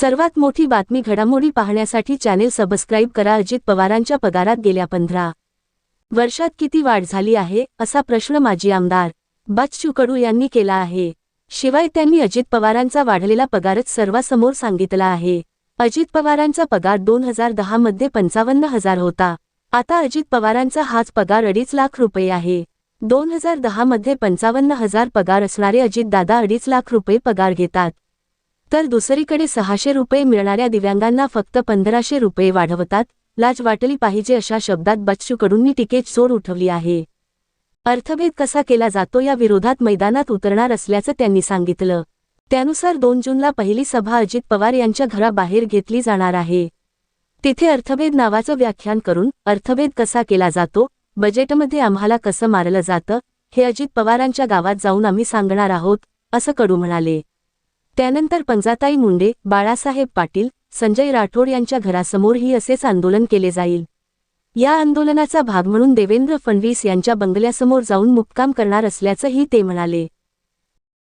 सर्वात मोठी बातमी घडामोडी पाहण्यासाठी चॅनेल सबस्क्राईब करा. अजित पवारांच्या पगारात गेल्या पंधरा वर्षात किती वाढ झाली आहे? असा प्रश्न माजी आमदार बच्चू कडू यांनी केला आहे. शिवाय त्यांनी अजित पवारांचा वाढलेला पगारच सर्वासमोर सांगितला आहे. अजित पवारांचा पगार दोन हजार दहा मध्ये पंचावन्न हजार होता. आता अजित पवारांचा हाच पगार अडीच लाख रुपये आहे. दोन हजार दहा मध्ये पंचावन्न हजार पगार असणारे अजितदादा अडीच लाख रुपये पगार घेतात. तर दुसरीकडे सहाशे रुपये मिळणाऱ्या दिव्यांगांना फक्त पंधराशे रुपये वाढवतात. लाज वाटली पाहिजे अशा शब्दात बच्चूकडूंनी टिकेट चोर उठवली आहे. अर्थभेद कसा केला जातो या विरोधात मैदानात उतरणार असल्याचं त्यांनी सांगितलं. त्यानुसार दोन जूनला पहिली सभा अजित पवार यांच्या घराबाहेर घेतली जाणार आहे. तिथे अर्थभेद नावाचं व्याख्यान करून अर्थभेद कसा केला जातो बजेटमध्ये आम्हाला कसं मारलं जातं हे अजित पवारांच्या गावात जाऊन आम्ही सांगणार आहोत असं कडू म्हणाले. त्यानंतर पंजाताई मुंडे बाळासाहेब पाटील संजय राठोड यांच्या घरासमोरही असेच आंदोलन केले जाईल. या आंदोलनाचा भाग म्हणून देवेंद्र फडणवीस यांच्या बंगल्यासमोर जाऊन मुक्काम करणार असल्याचंही ते म्हणाले.